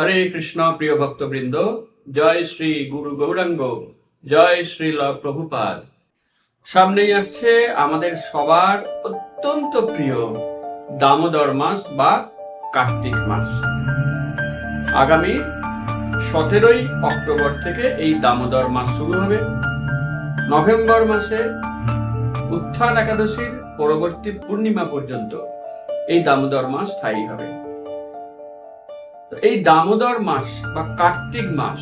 হরে কৃষ্ণ প্রিয় ভক্তবৃন্দ, জয় শ্রী গুরু গৌরাঙ্গ, জয় শ্রী ল প্রভুপাদ। সামনেই আসছে আমাদের সবার অত্যন্ত প্রিয় দামোদর মাস বা কার্তিক মাস। আগামী সতেরোই অক্টোবর থেকে এই দামোদর মাস শুরু হবে। নভেম্বর মাসে উত্থান একাদশীর পরবর্তী পূর্ণিমা পর্যন্ত এই দামোদর মাস স্থায়ী হবে। তো এই দামোদর মাস বা কার্তিক মাস,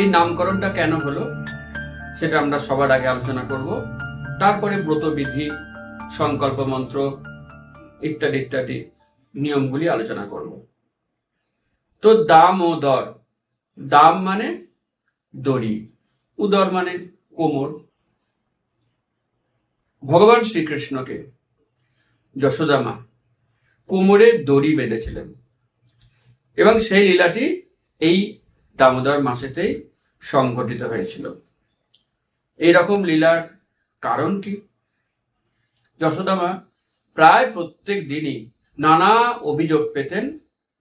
এই নামকরণটা কেন হলো সেটা আমরা সবার আগে আলোচনা করব। তারপরে ব্রতবিধি, সংকল্প মন্ত্র ইত্যাদি ইত্যাদি নিয়মগুলি আলোচনা করব। তো দামোদর, দাম মানে দড়ি, উদর মানে কোমর। ভগবান শ্রীকৃষ্ণকে যশোদা মা কোমরে দড়ি বেঁধেছিলেন। এবং সেই লীলাটি এই দামোদর মাসেতেই সংঘটিত হয়েছিল। এইরকম লীলার কারণ কি? যশোদামা প্রায় প্রত্যেক দিনই নানা অভিযোগ পেতেন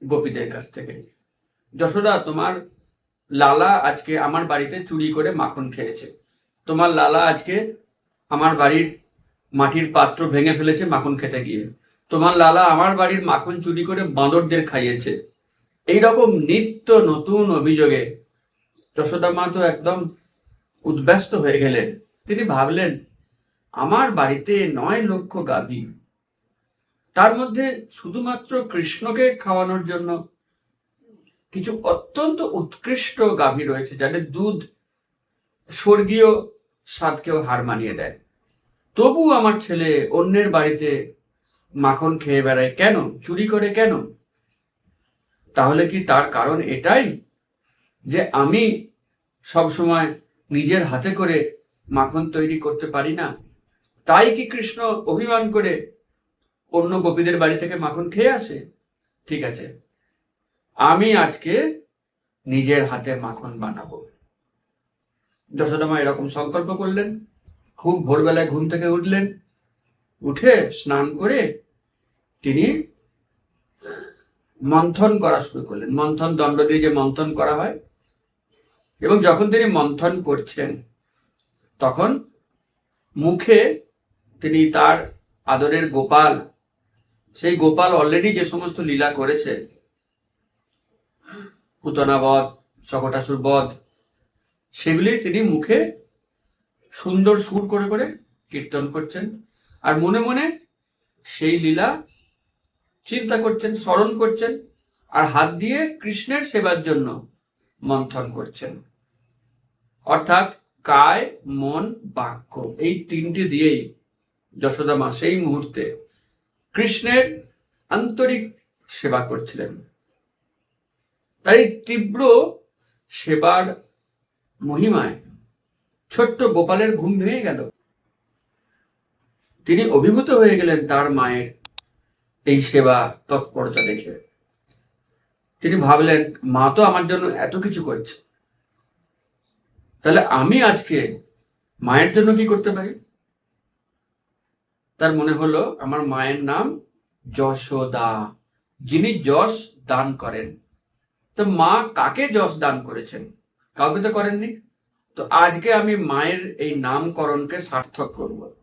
গোপীদের কাছ থেকে। যশোদা, তোমার লালা আজকে আমার বাড়িতে চুরি করে মাখন খেয়েছে। তোমার লালা আজকে আমার বাড়ির মাটির পাত্র ভেঙে ফেলেছে মাখন খেতে গিয়ে। তোমার লালা আমার বাড়ির মাখন চুরি করে বাঁদরদের খাইয়েছে। এইরকম নিত্য নতুন অভিযোগে যশোদা মা তো একদম উদ্ব্যস্ত হয়ে গেলেন। তিনি ভাবলেন, আমার বাড়িতে নয় লক্ষ গাভী। তার মধ্যে শুধুমাত্র কৃষ্ণকে খাওয়ানোর জন্য কিছু অত্যন্ত উৎকৃষ্ট গাভী রয়েছে, যাদের দুধ স্বর্গীয় স্বাদকেও হার মানিয়ে দেয়। তবু আমার ছেলে অন্যের বাড়িতে মাখন খেয়ে বেড়ায় কেন? চুরি করে কেন? তাহলে কি তার কারণ এটাই? যে আমি সব সময় নিজের হাতে করে মাখন তৈরি করতে পারি না। তাই কি কৃষ্ণ অভিমান করে অন্য গোপীদের বাড়ি থেকে মাখন খেয়ে আসে? ঠিক আছে। আমি আজকে নিজের হাতে মাখন বানাবো। যশোদামা এরকম সংকল্প করলেন। খুব ভোরবেলায় ঘুম থেকে উঠলেন। উঠে স্নান করে তিনি মন্থন করা শুরু করলেন। মন্থন দণ্ড দিয়ে যে মন্থন করা হয়, এবং যখন তিনি মন্থন করছেন, তখন মুখে তিনি তার আদরের গোপাল, সেই গোপাল অলরেডি যে সমস্ত লীলা করেছে, পুতনাবধ শকটাসুর বধ সেগুলি তিনি মুখে সুন্দর সুর করে করে কীর্তন করছেন। আর মনে মনে সেই লীলা চিন্তা করছেন, স্মরণ করছেন আর হাত দিয়ে কৃষ্ণের সেবার জন্য মন্থন করছেন। অর্থাৎ কায়, মন, বাক্য এই তিনটি দিয়েই যশোদা মা সেই মুহূর্তে কৃষ্ণের আন্তরিক সেবা করছিলেন। তাই তীব্র সেবার মহিমায় ছোট্ট গোপালের ঘুম ভেঙে গেল। তিনি অভিভূত হয়ে গেলেন তার মায়ের এই সেবা তৎপরতা দেখে। তিনি ভাবলেন, মা তো আমার জন্য এত কিছু করছে। তাহলে আমি আজকে মায়ের জন্য কি করতে পারি? তার মনে হলো, আমার মায়ের নাম যশোদা, যিনি যশ দান করেন। তো মা কাকে যশ দান করেছেন? কাউকে তো করেননি। তো আজকে আমি মায়ের এই নামকরণকে সার্থক করব।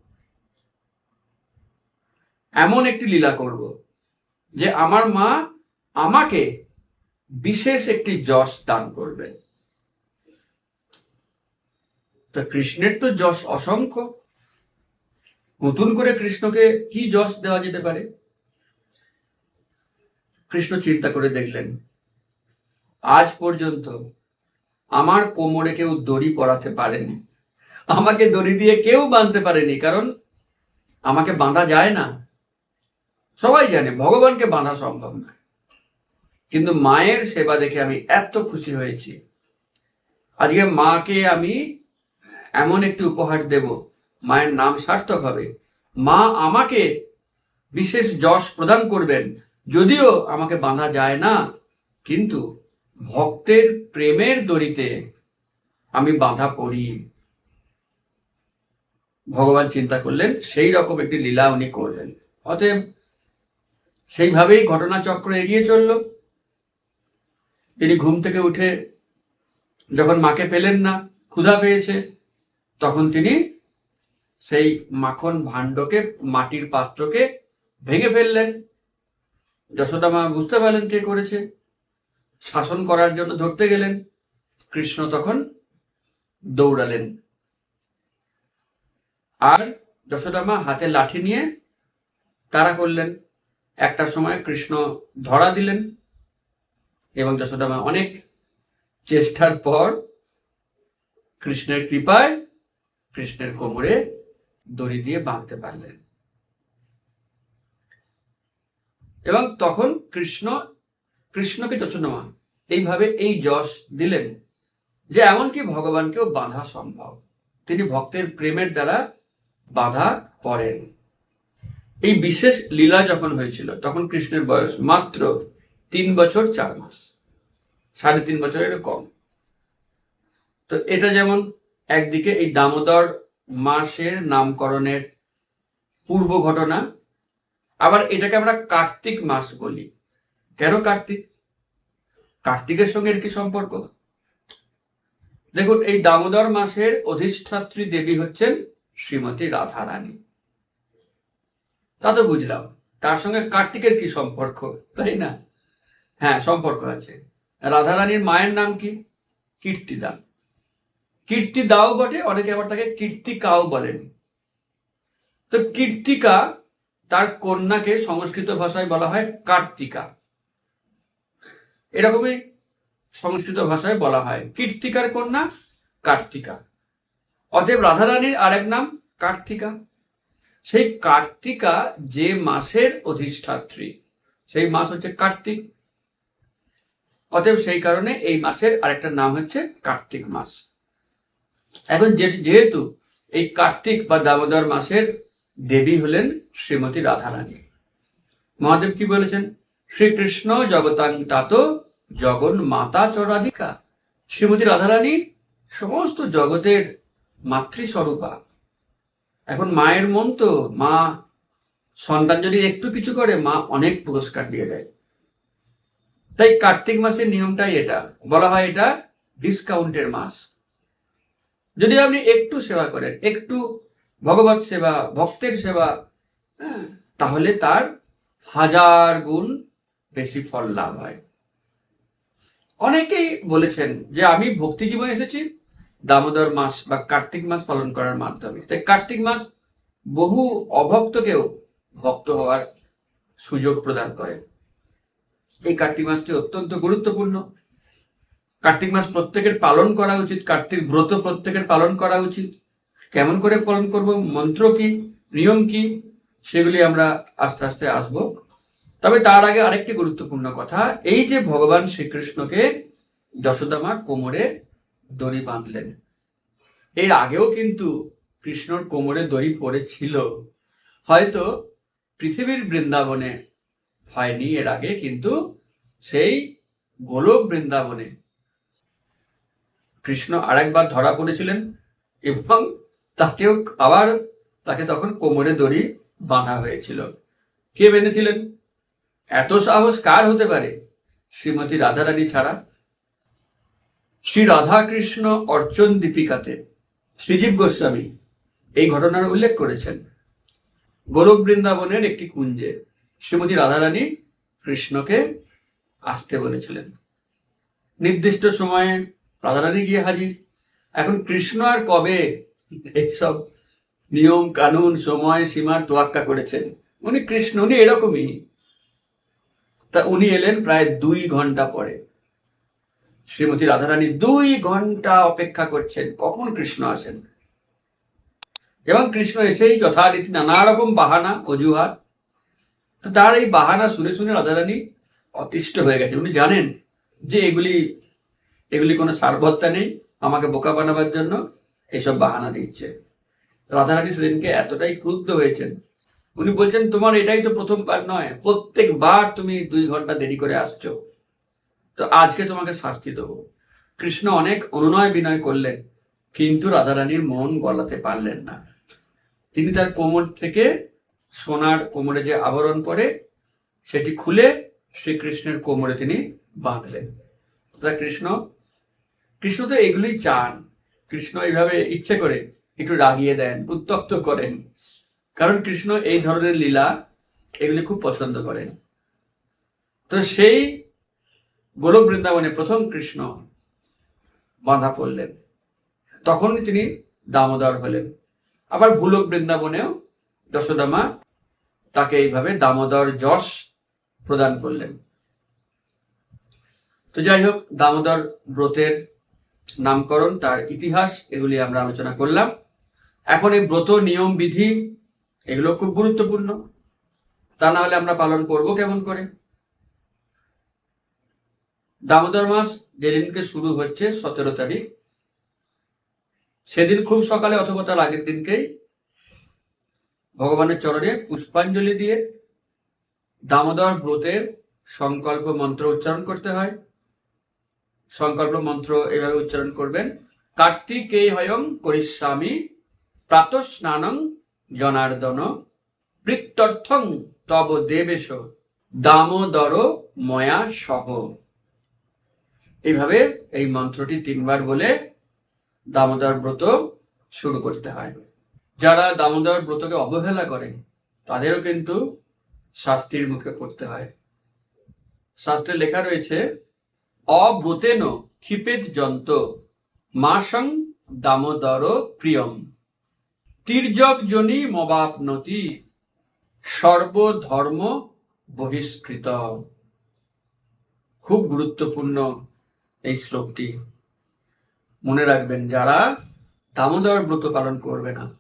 এমন একটি লীলা করব যে আমার মা আমাকে বিশেষ একটি যশ দান করবে। তা কৃষ্ণের তো যশ অসংখ্য। নতুন করে কৃষ্ণকে কি যশ দেওয়া যেতে পারে? কৃষ্ণ চিন্তা করে দেখলেন, আজ পর্যন্ত আমার কোমরে কেউ দড়ি পরাতে পারেনি। আমাকে দড়ি দিয়ে কেউ বাঁধতে পারেনি, কারণ আমাকে বাঁধা যায় না। সবাই জানে ভগবানকে বাঁধা সম্ভব না কিন্তু মায়ের সেবা দেখে আমি এত খুশি হয়েছি। আজকে মাকে আমি এমন একটি উপহার দেব, মায়ের নাম সার্থক হবে। মা আমাকে বিশেষ যশ প্রদান করবেন, যদিও আমাকে বাঁধা যায় না, কিন্তু ভক্তের প্রেমের দড়িতে আমি বাঁধা পড়ি। ভগবান চিন্তা করলেন, সেই রকম একটি লীলা উনি করলেন। অতএব সেইভাবেই ঘটনাচক্র এগিয়ে চলল। তিনি ঘুম থেকে উঠে যখন মাকে পেলেন না, ক্ষুধা পেয়েছে, তখন তিনি সেই মাখন ভাণ্ডকে, মাটির পাত্রকে ভেঙে ফেললেন। যশোদা মা বুঝতে পারলেন কে করেছে। শাসন করার জন্য ধরতে গেলেন। কৃষ্ণ তখন দৌড়ালেন। আর যশোদা মা হাতে লাঠি নিয়ে তারা করলেন। একটা সময় কৃষ্ণ ধরা দিলেন এবং যশোদা মা অনেক চেষ্টার পর কৃষ্ণের কৃপায় কৃষ্ণের কোমরে দড়ি দিয়ে বাঁধতে পারলেন। এবং তখন কৃষ্ণ, কৃষ্ণকে যশোদমা এইভাবে এই যশ দিলেন যে এমনকি ভগবানকেও বাঁধা সম্ভব। তিনি ভক্তের প্রেমের দ্বারা বাধা পড়েন। এই বিশেষ লীলা যখন হয়েছিল, তখন কৃষ্ণের বয়স মাত্র তিন বছর চার মাস। সাড়ে তিন বছরের কম। তো এটা যেমন একদিকে এই দামোদর মাসের নামকরণের পূর্ব ঘটনা, আবার এটাকে আমরা কার্তিক মাস বলি। কেন কার্তিক? কার্তিকের সঙ্গে এর কি সম্পর্ক? দেখুন, এই দামোদর মাসের অধিষ্ঠাত্রী দেবী হচ্ছেন শ্রীমতী রাধা রানী তা তো বুঝলাম। তার সঙ্গে কার্তিকের কি সম্পর্ক, তাই না? হ্যাঁ সম্পর্ক আছে। রাধা রানীর মায়ের নাম কি? কীর্তিদা। কীর্তি দাও বটে, অনেকে আবার তাকে কীর্তিকাও বলেন। তো কীর্তিকা, তার কন্যাকে সংস্কৃত ভাষায় বলা হয় কার্তিকা। এরকমই সংস্কৃত ভাষায় বলা হয়। কীর্তিকার কন্যা কার্তিকা। অতএব রাধারানীর আরেক নাম কার্তিকা। সেই কার্তিকা যে মাসের অধিষ্ঠাত্রী, সেই মাস হচ্ছে কার্তিক। অতএব সেই কারণে এই মাসের আরেকটা নাম হচ্ছে কার্তিক মাস। এখন যেহেতু এই কার্তিক বা দামোদর মাসের দেবী হলেন শ্রীমতী রাধারানী। মহাদেব কি বলেছেন? শ্রীকৃষ্ণ জগতাং তাত জগন মাতা চরাধিকা শ্রীমতী রাধারানী সমস্ত জগতের মাতৃস্বরূপা। এখন মায়ের মন তো মা সন্তান যদি একটু কিছু করে মা অনেক পুরস্কার দিয়ে দেয়। তাই কার্তিক মাসের নিয়মটাই এটা। বলা হয় এটা ডিসকাউন্টের মাস। যদি আপনি একটু সেবা করেন একটু ভগবত সেবা ভক্তের সেবা হ্যাঁ, তাহলে তার হাজার গুণ বেশি ফল লাভ হয়। অনেকেই বলেছেন যে আমি ভক্তি জীবনে এসেছি দামোদর মাস বা কার্তিক মাস পালন করার মাধ্যমে। তাই কার্তিক মাস বহু অভক্তকেও ভক্ত হওয়ার সুযোগ প্রদান করে। এই কার্তিক মাসটি অত্যন্ত গুরুত্বপূর্ণ। কার্তিক মাস প্রত্যেকের পালন করা উচিত, কার্তিক ব্রত প্রত্যেকের পালন করা উচিত। কেমন করে পালন করব, মন্ত্র কি, নিয়ম কি, সেগুলি আমরা আস্তে আস্তে আসব। তবে তার আগে আরেকটি গুরুত্বপূর্ণ কথা, এই যে ভগবান শ্রীকৃষ্ণকে যশোদামা কোমরে দড়ি বাঁধলেন। এর আগেও কিন্তু কৃষ্ণর কোমরে দড়ি পড়েছিল। হয়তো পৃথিবীর বৃন্দাবনে হয়নি, এর আগে কিন্তু সেই গোলক বৃন্দাবনে। কৃষ্ণ আরেকবার ধরা পড়েছিলেন এবং তাকেও আবার, তাকে তখন কোমরে দড়ি বাঁধা হয়েছিল। কে বেঁধেছিলেন? এত সাহস কার হতে পারে? শ্রীমতী রাধারানী ছাড়া শ্রী রাধাকৃষ্ণ অর্চন দীপিকাতে। শ্রীজীব গোস্বামী এই ঘটনার উল্লেখ করেছেন। গোলক বৃন্দাবনের একটি কুঞ্জে শ্রীমতী রাধারানী কৃষ্ণকে আসতে বলেছিলেন। নির্দিষ্ট সময়ে রাধারানী গিয়ে হাজির। এখন কৃষ্ণ আর কবে এইসব নিয়ম, কানুন, সময় সীমার তোয়াক্কা করেছেন? উনি কৃষ্ণ, উনি এরকমই। তা উনি এলেন প্রায় দুই ঘণ্টা পরে। শ্রীমতী রাধারানী দুই ঘণ্টা অপেক্ষা করছেন, কখন কৃষ্ণ আসেন? এবং কৃষ্ণ এসেই যথারীতি নানা রকম বাহানা, অজুহাত। তো তার এই বাহানা শুনে শুনে রাধারানী অতিষ্ঠ হয়ে গেছে উনি জানেন যে এগুলি এগুলি কোনো সারবত্তা নেই, আমাকে বোকা বানাবার জন্য এইসব বাহানা দিচ্ছে। রাধারানী সেদিনকে এতটাই ক্রুদ্ধ হয়েছেন। উনি বলছেন, তোমার এটাই তো প্রথমবার নয়, প্রত্যেকবার তুমি দুই ঘণ্টা দেরি করে আসছো। তো আজকে তোমাকে শাস্তি দেবো। কৃষ্ণ অনেক অনুনয় বিনয় করলেন, কিন্তু রাধারানীর মন গলাতে পারলেন না। তিনি তার কোমর থেকে সোনার কোমরে যে আবরণ পরে, সেটি খুলে শ্রীকৃষ্ণের কোমরে তিনি বাঁধলেন। তা কৃষ্ণ কৃষ্ণ তো এগুলোই চান। কৃষ্ণ এইভাবে ইচ্ছে করে একটু রাগিয়ে দেন, উত্তপ্ত করেন। কারণ কৃষ্ণ এই ধরনের লীলা এগুলি খুব পছন্দ করেন। তো সেই গোলক বৃন্দাবনে প্রথম কৃষ্ণ বাঁধা পড়লেন। তখন তিনি দামোদর হলেন। আবার ভুলক বৃন্দাবনেও যশোদামা তাকে এইভাবে দামোদর যশ প্রদান করলেন। তো যাই হোক, দামোদর ব্রতের নামকরণ, তার ইতিহাস এগুলি আমরা আলোচনা করলাম। এখন এই ব্রত নিয়ম বিধি এগুলো খুব গুরুত্বপূর্ণ। তা না হলে আমরা পালন করব কেমন করে? দামোদর মাস যেদিনকে শুরু হচ্ছে সতেরো তারিখ, সেদিন খুব সকালে অথবা তার আগের দিনকেই ভগবানের চরণে পুষ্পাঞ্জলি দিয়ে দামোদর ব্রতের সংকল্প মন্ত্র উচ্চারণ করতে হয়। সংকল্প মন্ত্র এভাবে উচ্চারণ করবেন কার্তিকে হয়ং করিষ্যামি প্রাত স্নানং জনার্দন বৃত্তর্থং তব দেবেশ দামোদর ময়া সহ। এইভাবে এই মন্ত্রটি তিনবার বলে দামোদর ব্রত শুরু করতে হয়। যারা দামোদর ব্রতকে অবহেলা করে, তাদেরও কিন্তু শাস্তির মুখে পড়তে হয়। শাস্ত্রে লেখা রয়েছে, অব্রতেন ক্ষিপেত যন্ত, মাসং দামোদর প্রিয়ম। তির্যক জনি মবাপনতি সর্বধর্ম বহিষ্কৃত। খুব গুরুত্বপূর্ণ এই শ্লোকটি। মনে রাখবেন, যারা দামোদর ব্রত পালন করবে না,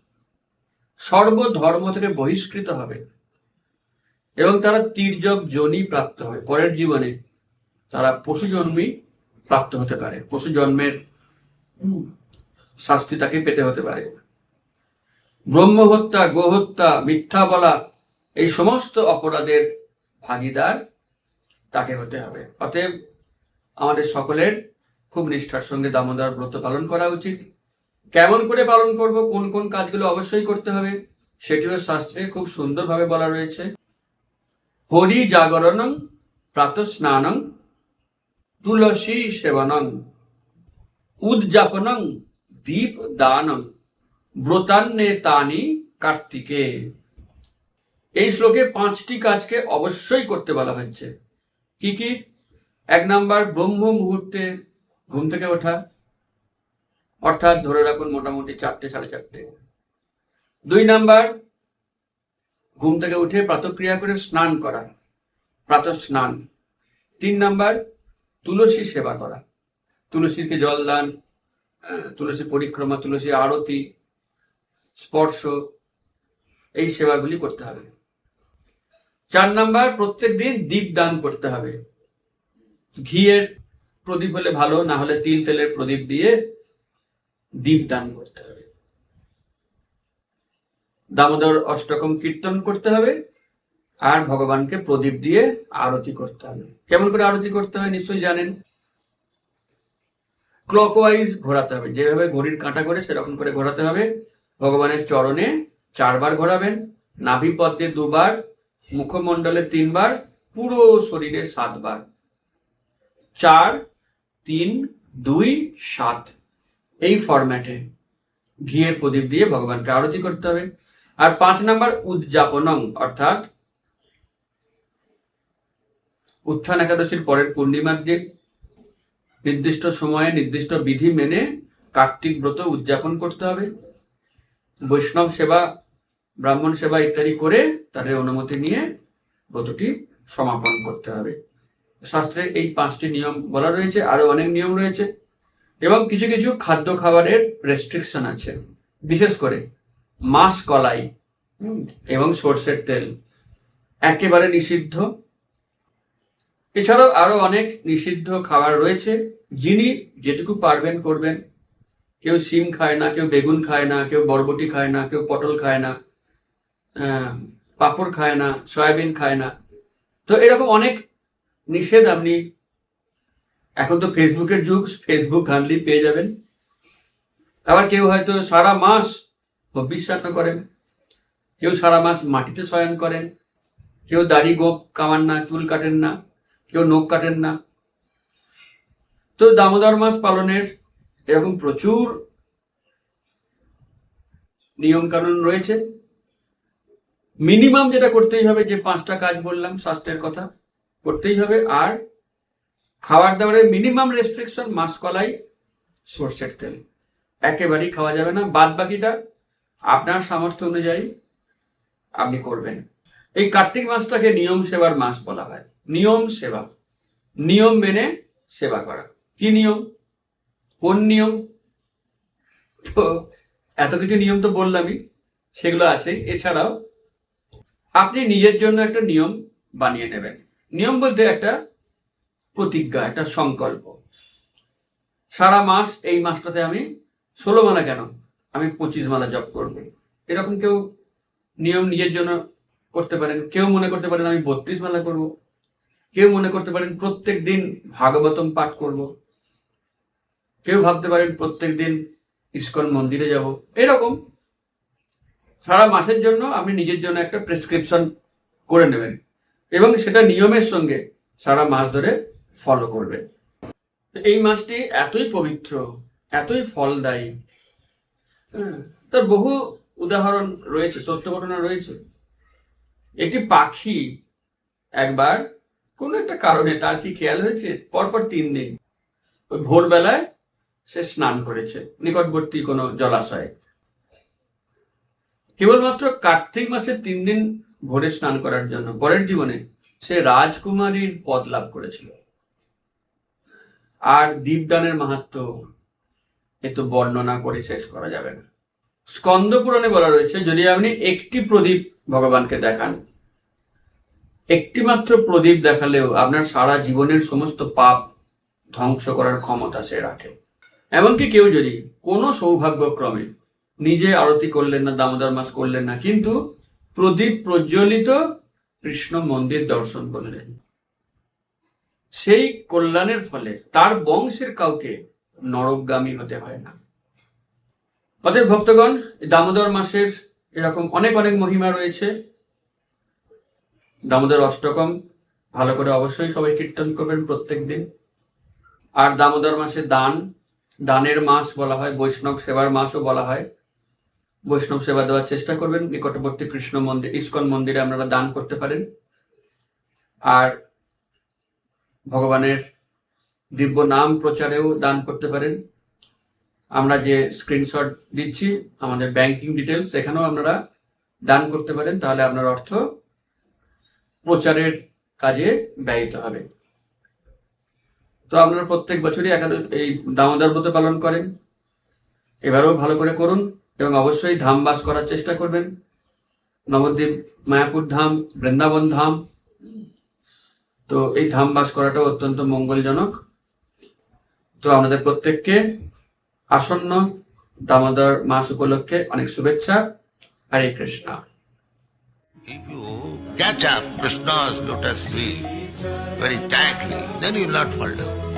সর্বধর্ম থেকে বহিষ্কৃত হবে এবং তারা তির্যক জনি প্রাপ্ত হবে। পরের জীবনে তারা পশু জন্মই প্রাপ্ত হতে পারে। পশু জন্মের শাস্তি তাকে পেতে হতে পারে। ব্রহ্মহত্যা, গোহত্যা, মিথ্যা বলা, এই সমস্ত অপরাধের ভাগিদার তাকে হতে হবে। অতএব আমাদের সকলের খুব নিষ্ঠার সঙ্গে দামোদর ব্রত পালন করা উচিত। কেমন করে পালন করব, কোন কোন কাজগুলো অবশ্যই করতে হবে, সেটিও শাস্ত্রে খুব সুন্দরভাবে বলা রয়েছে। হরি জাগরণং প্রাত স্নানং তুলসী সেবনং উদযাপনং দীপ দানং ব্রতান্নে তানি কার্তিকে। এই শ্লোকে পাঁচটি কাজকে অবশ্যই করতে বলা হচ্ছে কি কি? এক নাম্বার ব্রহ্ম মুহূর্তে ঘুম থেকে ওঠা, অর্থাৎ ধরে রাখুন মোটামুটি চারটে, সাড়ে চারটে। দুই নাম্বার, ঘুম থেকে উঠে প্রাতক্রিয়া করে স্নান করা প্রাত স্নান তিন নাম্বার তুলসী সেবা করা, তুলসীকে জল দান তুলসী পরিক্রমা, তুলসী আরতি, স্পর্শ, এই সেবাগুলি করতে হবে। চার নাম্বার, প্রত্যেক দিন দীপ দান করতে হবে। ঘিয়ের প্রদীপ হলে ভালো, না হলে তিল তেলের প্রদীপ দিয়ে দীপ দান করতে হবে। দামোদর অষ্টকম কীর্তন করতে হবে আর ভগবানকে প্রদীপ দিয়ে আরতি করতে হবে। কেমন করে আরতি করতে হয় নিশ্চয়ই জানেন? ক্লকওয়াইজ ঘোরাতে হবে। যেভাবে ঘড়ির কাঁটা করে সেরকম করে ঘোরাতে হবে। ভগবানের চরণে চারবার ঘোরাবেন নাভি পদ্মে দুবার, মুখমণ্ডলে তিনবার, পুরো শরীরে সাতবার। চার, তিন, দুই, সাত। এই ফরম্যাটে ঘিয়ের প্রদীপ দিয়ে ভগবানকে আরতি করতে হবে। আর পাঁচ নাম্বার উদযাপনং অর্থাৎ উত্থান একাদশীর পরের পূর্ণিমার দিন নির্দিষ্ট সময়ে নির্দিষ্ট বিধি মেনে কার্তিক ব্রত উদযাপন করতে হবে। বৈষ্ণব সেবা, ব্রাহ্মণ সেবা ইত্যাদি করে তাদের অনুমতি নিয়ে ব্রতটি সমাপন করতে হবে। শাস্ত্রে এই পাঁচটি নিয়ম বলা রয়েছে, আরও অনেক নিয়ম রয়েছে, এবং কিছু কিছু খাদ্য খাবারের রেস্ট্রিকশন আছে। বিশেষ করে মাছ, কলাই এবং সর্ষের তেল একেবারে নিষিদ্ধ। এছাড়াও আরও অনেক নিষিদ্ধ খাবার রয়েছে, যিনি যেটুকু পারবেন করবেন। কেউ শিম খায় না, কেউ বেগুন খায় না, কেউ বরবটি খায় না, কেউ পটল খায় না পাঁপড় খায় না, সয়াবিন খায় না। তো এরকম অনেক নিষেধ, আপনি এখন তো ফেসবুকের যুগ, ফেসবুক ঘাটলি পেয়ে যাবেন। আবার কেউ হয়তো সারা মাস বিশ্বাস করেন কেউ সারা মাস মাটিতে শয়ন করেন, কেউ দাড়ি গোপ কামান না, চুল কাটেন না, কেউ নখ কাটেন না। তো দামোদর মাস পালনের এরকম প্রচুর নিয়ম কানুন রয়েছে। মিনিমাম যেটা করতেই হবে যে পাঁচটা কাজ বললাম, স্বাস্থ্যের কথা। করতেই হবে। আর খাবার দাবারের মিনিমাম রেস্ট্রিকশন মাসকলাই সর্ষের তেল। একেবারেই খাওয়া যাবে না। বাদ বাকিটা আপনার সামর্থ্য অনুযায়ী আপনি করবেন। এই কার্তিক মাসটাকে নিয়ম সেবার মাস বলা হয়। নিয়ম সেবা। নিয়ম মেনে সেবা করা। কি নিয়ম? কোন নিয়ম? তো এত কিছু নিয়ম তো বললামই, সেগুলো আছে। এছাড়াও আপনি নিজের জন্য একটা নিয়ম বানিয়ে নেবেন। নিয়ম বলতে একটা প্রতিজ্ঞা, একটা সংকল্প। সারা মাস, এই মাসটাতে আমি ষোলো মালা কেন? আমি পঁচিশ মালা জপ করব। এরকম কেউ নিয়ম নিজের জন্য করতে পারেন, কেউ মনে করতে পারেন আমি বত্রিশ মালা করব, কেউ মনে করতে পারেন প্রত্যেক দিন ভাগবতম পাঠ করব, কেউ ভাবতে পারেন প্রত্যেক দিন ইস্কন মন্দিরে যাব। এরকম সারা মাসের জন্য আপনি নিজের জন্য একটা প্রেসক্রিপশন করে নেবেন। এবং সেটা নিয়মের সঙ্গে সারা মাস ধরে ফলো করবে। এই মাসটি এতই পবিত্র এতই ফলদায়ী। হ্যাঁ, তার বহু উদাহরণ রয়েছে সত্য ঘটনা রয়েছে। একটি পাখি একবার কোন একটা কারণে তার কি খেয়াল হয়েছে? পরপর তিন দিন ওই ভোরবেলায় সে স্নান করেছে নিকটবর্তী কোনো জলাশয়ে। কেবলমাত্র কার্তিক মাসের তিন দিন ভোরে স্নান করার জন্য। পরের জীবনে সে রাজকুমারীর পদ লাভ করেছিল। আর দীপদানের মাহাত্ম এ তো বর্ণনা করে শেষ করা যাবে না। স্কন্দ পুরাণে বলা রয়েছে, যদি আপনি একটি প্রদীপ ভগবানকে দেখান একটি মাত্র প্রদীপ দেখালেও আপনার সারা জীবনের সমস্ত পাপ ধ্বংস করার ক্ষমতা সে রাখে। এমনকি কেউ যদি কোনো সৌভাগ্যক্রমে নিজে আরতি করলেন না, দামোদর মাস করলেন না, কিন্তু প্রদীপ প্রজ্বলিত কৃষ্ণ মন্দির দর্শন করলেন। সেই কল্যাণের ফলে তার বংশের কাউকে নরকগামী হতে হয় না। অতএব ভক্তগণ দামোদর মাসের এরকম অনেক অনেক মহিমা রয়েছে। দামোদর অষ্টকম, ভালো করে অবশ্যই সবাই কীর্তন করবেন প্রত্যেক দিন। আর দামোদর মাসে দান, দানের মাস বলা হয়, বৈষ্ণব সেবার মাসও বলা হয়। বৈষ্ণব সেবা দেওয়ার চেষ্টা করবেন। নিকটবর্তী কৃষ্ণ মন্দির, ইস্কন মন্দিরে আপনারা দান করতে পারেন। আর ভগবানের দিব্য নাম প্রচারেও দান করতে পারেন। আমরা যে স্ক্রিনশট দিচ্ছি, আমাদের ব্যাংকিং ডিটেলস সেখানেও আপনারা দান করতে পারেন। তাহলে আপনার অর্থ প্রচারের কাজে ব্যয়িত হবে। তো আপনারা প্রত্যেক বছরই একাদশ, এই দামোদর ব্রত পালন করেন। এবারেও ভালো করে করুন। এবং অবশ্যই ধাম বাস করার চেষ্টা করবেন। নবদ্বীপ মায়াপুর ধাম বৃন্দাবন ধাম। তো এই ধাম বাস করাটা অত্যন্ত মঙ্গলজনক। তো আমাদের প্রত্যেককে আসন্ন দামোদর মাস উপলক্ষে অনেক শুভেচ্ছা। হরে Krishna. Catch up Krishna's lotus feet very tightly, then you will not fall down.